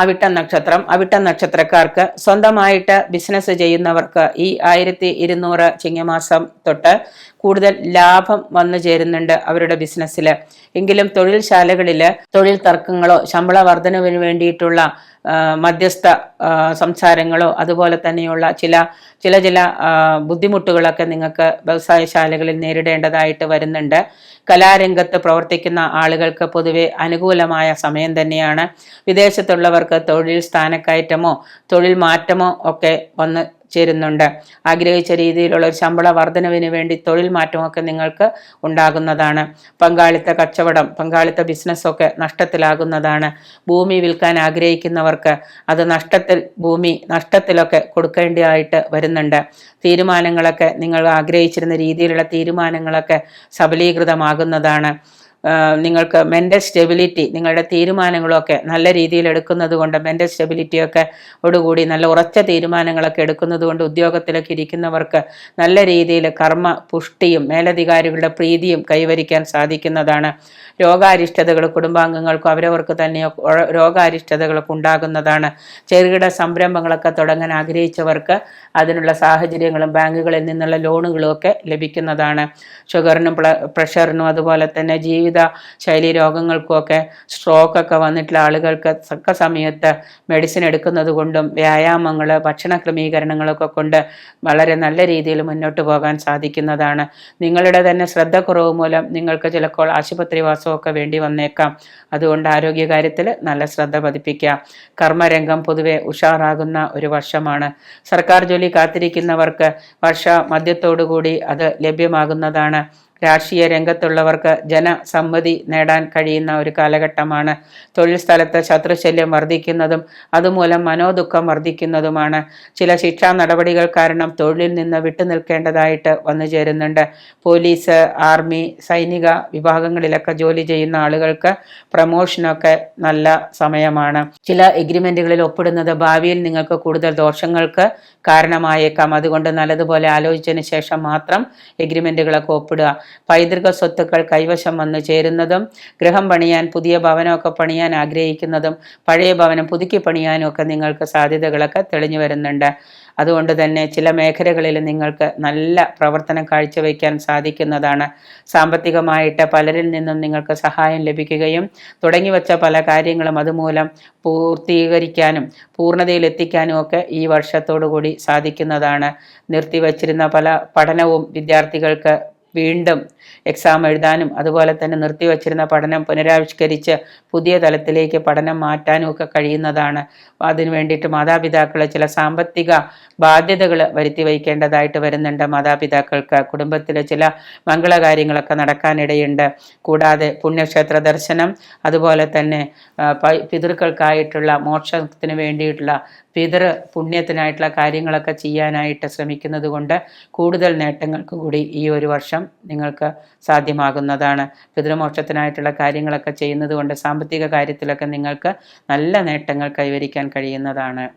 അവിട്ട നക്ഷത്രം അവിട്ട നക്ഷത്രക്കാർക്ക് സ്വന്തമായിട്ട് ബിസിനസ് ചെയ്യുന്നവർക്ക് ഈ ആയിരത്തി ഇരുന്നൂറ് ചിങ്ങമാസം തൊട്ട് കൂടുതൽ ലാഭം വന്നു ചേരുന്നുണ്ട് അവരുടെ ബിസിനസ്സിൽ എങ്കിലും തൊഴിൽശാലകളിൽ തൊഴിൽ തർക്കങ്ങളോ ശമ്പള വർധനവിന് വേണ്ടിയിട്ടുള്ള മധ്യസ്ഥ സംസാരങ്ങളോ അതുപോലെ തന്നെയുള്ള ചില ചില ചില ബുദ്ധിമുട്ടുകളൊക്കെ നിങ്ങൾക്ക് വ്യവസായശാലകളിൽ നേരിടേണ്ടതായിട്ട് വരുന്നുണ്ട്. കലാരംഗത്ത് പ്രവർത്തിക്കുന്ന ആളുകൾക്ക് പൊതുവെ അനുകൂലമായ സമയം തന്നെയാണ്. വിദേശത്തുള്ളവർക്ക് തൊഴിൽ സ്ഥാനക്കയറ്റമോ തൊഴിൽ മാറ്റമോ ഒക്കെ വന്ന് ചേരുന്നുണ്ട്. ആഗ്രഹിച്ച രീതിയിലുള്ള ഒരു ശമ്പള വർധനവിന് വേണ്ടി തൊഴിൽ മാറ്റമൊക്കെ നിങ്ങൾക്ക് ഉണ്ടാകുന്നതാണ്. പങ്കാളിത്ത കച്ചവടം പങ്കാളിത്ത ബിസിനസ്സൊക്കെ നഷ്ടത്തിലാകുന്നതാണ്. ഭൂമി വിൽക്കാൻ ആഗ്രഹിക്കുന്നവർക്ക് അത് നഷ്ടത്തിൽ ഭൂമി നഷ്ടത്തിലൊക്കെ കൊടുക്കേണ്ടതായിട്ട് വരുന്നുണ്ട്. തീരുമാനങ്ങളൊക്കെ നിങ്ങൾ ആഗ്രഹിച്ചിരുന്ന രീതിയിലുള്ള തീരുമാനങ്ങളൊക്കെ സബലീകൃതമാകുന്നതാണ്. നിങ്ങൾക്ക് മെന്റൽ സ്റ്റെബിലിറ്റി നിങ്ങളുടെ തീരുമാനങ്ങളൊക്കെ നല്ല രീതിയിൽ എടുക്കുന്നത് കൊണ്ട് മെന്റൽ സ്റ്റെബിലിറ്റിയൊക്കെ ഓടുകൂടി നല്ല ഉറച്ച തീരുമാനങ്ങളൊക്കെ എടുക്കുന്നത് കൊണ്ട് ഉദ്യോഗത്തിലൊക്കെ ഇരിക്കുന്നവർക്ക് നല്ല രീതിയിൽ കർമ്മ പുഷ്ടിയും മേലധികാരികളുടെ പ്രീതിയും കൈവരിക്കാൻ സാധിക്കുന്നതാണ്. രോഗാരിഷ്ടതകൾ കുടുംബാംഗങ്ങൾക്കും അവരവർക്ക് തന്നെ രോഗാരിഷ്ടതകളൊക്കെ ഉണ്ടാകുന്നതാണ്. ചെറുകിട സംരംഭങ്ങളൊക്കെ തുടങ്ങാൻ ആഗ്രഹിച്ചവർക്ക് അതിനുള്ള സാഹചര്യങ്ങളും ബാങ്കുകളിൽ നിന്നുള്ള ലോണുകളും ഒക്കെ ലഭിക്കുന്നതാണ്. ഷുഗറിനും പ്രഷറിനും അതുപോലെ തന്നെ ജീവിത ശൈലി രോഗങ്ങൾക്കും ഒക്കെ സ്ട്രോക്ക് ഒക്കെ വന്നിട്ടുള്ള ആളുകൾക്ക് തക്ക സമയത്ത് മെഡിസിൻ എടുക്കുന്നത് കൊണ്ടും വ്യായാമങ്ങൾ ഭക്ഷണ ക്രമീകരണങ്ങളൊക്കെ കൊണ്ട് വളരെ നല്ല രീതിയിൽ മുന്നോട്ട് പോകാൻ സാധിക്കുന്നതാണ്. നിങ്ങളുടെ തന്നെ ശ്രദ്ധക്കുറവ് മൂലം നിങ്ങൾക്ക് ചിലപ്പോൾ ആശുപത്രി വാസമൊക്കെ വേണ്ടി വന്നേക്കാം. അതുകൊണ്ട് ആരോഗ്യകാര്യത്തിൽ നല്ല ശ്രദ്ധ പതിപ്പിക്കുക കർമ്മരംഗം പൊതുവെ ഉഷാറാകുന്ന ഒരു വർഷമാണ്. സർക്കാർ ജോലി കാത്തിരിക്കുന്നവർക്ക് വർഷ മധ്യത്തോടുകൂടി അത് ലഭ്യമാകുന്നതാണ്. രാഷ്ട്രീയ രംഗത്തുള്ളവർക്ക് ജനസമ്മതി നേടാൻ കഴിയുന്ന ഒരു കാലഘട്ടമാണ്. തൊഴിൽ സ്ഥലത്ത് ശത്രുശല്യം വർദ്ധിക്കുന്നതും അതുമൂലം മനോദുഃഖം വർദ്ധിക്കുന്നതുമാണ്. ചില ശിക്ഷാ നടപടികൾ കാരണം തൊഴിലിൽ നിന്ന് വിട്ടുനിൽക്കേണ്ടതായിട്ട് വന്നു ചേരുന്നുണ്ട്. പോലീസ് ആർമി സൈനിക വിഭാഗങ്ങളിലൊക്കെ ജോലി ചെയ്യുന്ന ആളുകൾക്ക് പ്രമോഷനൊക്കെ നല്ല സമയമാണ്. ചില എഗ്രിമെന്റുകളിൽ ഒപ്പിടുന്നത് ഭാവിയിൽ നിങ്ങൾക്ക് കൂടുതൽ ദോഷങ്ങൾക്ക് കാരണമായേക്കാം. അതുകൊണ്ട് നല്ലതുപോലെ ആലോചിച്ചതിന് ശേഷം മാത്രം എഗ്രിമെന്റുകളൊക്കെ ഒപ്പിടുക. പൈതൃക സ്വത്തുക്കൾ കൈവശം വന്നു ചേരുന്നതും ഗൃഹം പണിയാൻ പുതിയ ഭവനമൊക്കെ പണിയാൻ ആഗ്രഹിക്കുന്നതും പഴയ ഭവനം പുതുക്കി പണിയാനും ഒക്കെ നിങ്ങൾക്ക് സാധ്യതകളൊക്കെ തെളിഞ്ഞു വരുന്നുണ്ട്. അതുകൊണ്ട് തന്നെ ചില മേഖലകളിൽ നിങ്ങൾക്ക് നല്ല പ്രവർത്തനം കാഴ്ചവെക്കാൻ സാധിക്കുന്നതാണ്. സാമ്പത്തികമായിട്ട് പലരിൽ നിന്നും നിങ്ങൾക്ക് സഹായം ലഭിക്കുകയും തുടങ്ങിവെച്ച പല കാര്യങ്ങളും അതുമൂലം പൂർത്തീകരിക്കാനും പൂർണതയിൽ എത്തിക്കാനും ഒക്കെ ഈ വർഷത്തോടു കൂടി സാധിക്കുന്നതാണ്. നിർത്തിവച്ചിരുന്ന പല പഠനവും വിദ്യാർത്ഥികൾക്ക് വീണ്ടും എക്സാം എഴുതാനും അതുപോലെ തന്നെ നിർത്തിവച്ചിരുന്ന പഠനം പുനരാവിഷ്കരിച്ച് പുതിയ തലത്തിലേക്ക് പഠനം മാറ്റാനും ഒക്കെ കഴിയുന്നതാണ്. അതിനു വേണ്ടിയിട്ട് മാതാപിതാക്കൾ ചില സാമ്പത്തിക ബാധ്യതകൾ വരുത്തി വയ്ക്കേണ്ടതായിട്ട് വരുന്നുണ്ട് മാതാപിതാക്കൾക്ക്. കുടുംബത്തിലെ ചില മംഗളകാര്യങ്ങളൊക്കെ നടക്കാനിടയുണ്ട്. കൂടാതെ പുണ്യക്ഷേത്ര ദർശനം അതുപോലെ തന്നെ പിതൃക്കൾക്കായിട്ടുള്ള മോക്ഷത്തിന് വേണ്ടിയിട്ടുള്ള പിതൃ പുണ്യത്തിനായിട്ടുള്ള കാര്യങ്ങളൊക്കെ ചെയ്യാനായിട്ട് ശ്രമിക്കുന്നത് കൊണ്ട് കൂടുതൽ നേട്ടങ്ങൾക്ക് കൂടി ഈ ഒരു വർഷം നിങ്ങൾക്ക് സാധ്യമാകുന്നതാണ്. പിതൃമോക്ഷത്തിനായിട്ടുള്ള കാര്യങ്ങളൊക്കെ ചെയ്യുന്നത് കൊണ്ട് സാമ്പത്തിക കാര്യത്തിലൊക്കെ നിങ്ങൾക്ക് നല്ല നേട്ടങ്ങൾ കൈവരിക്കാൻ കഴിയുന്നതാണ്.